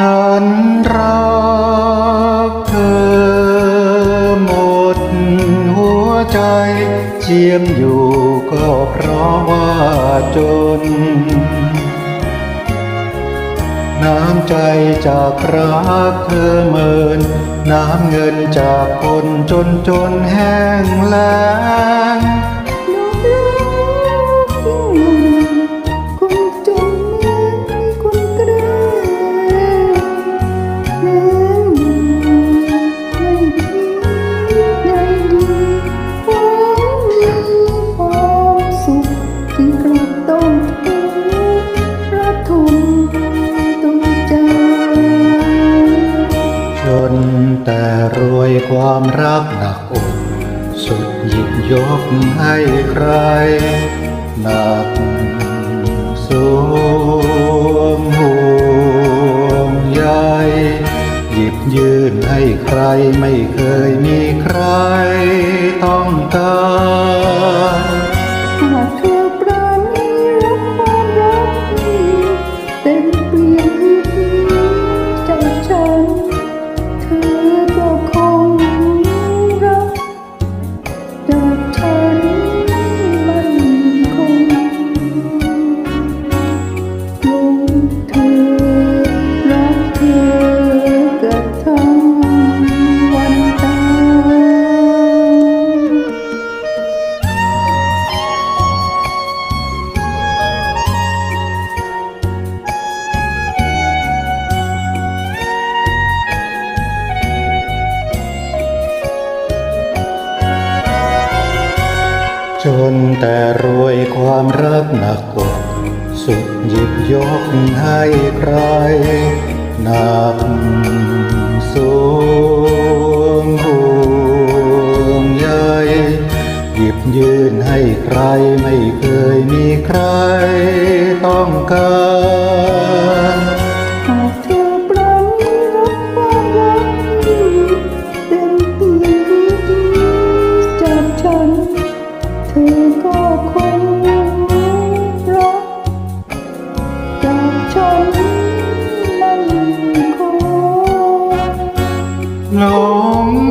ฉันรักเธอหมดหัวใจเจียมอยู่ก็เพราะว่าจน น้ำใจจากรักเธอเมิน น้ำเงินจากคนจนจนแห้งแล้ง แต่รวยความรักหนักอกสุดหยิบยกให้ใครหนักสวมห่วงใยหยิบยื่นให้ใครไม่เค จนแต่รวยความรักหนักอกสุดหยิบยกให้ใครหนักสวงห่วงใยหยิบยื่นให้ใครไม่เคยมีใครต้องการ หลง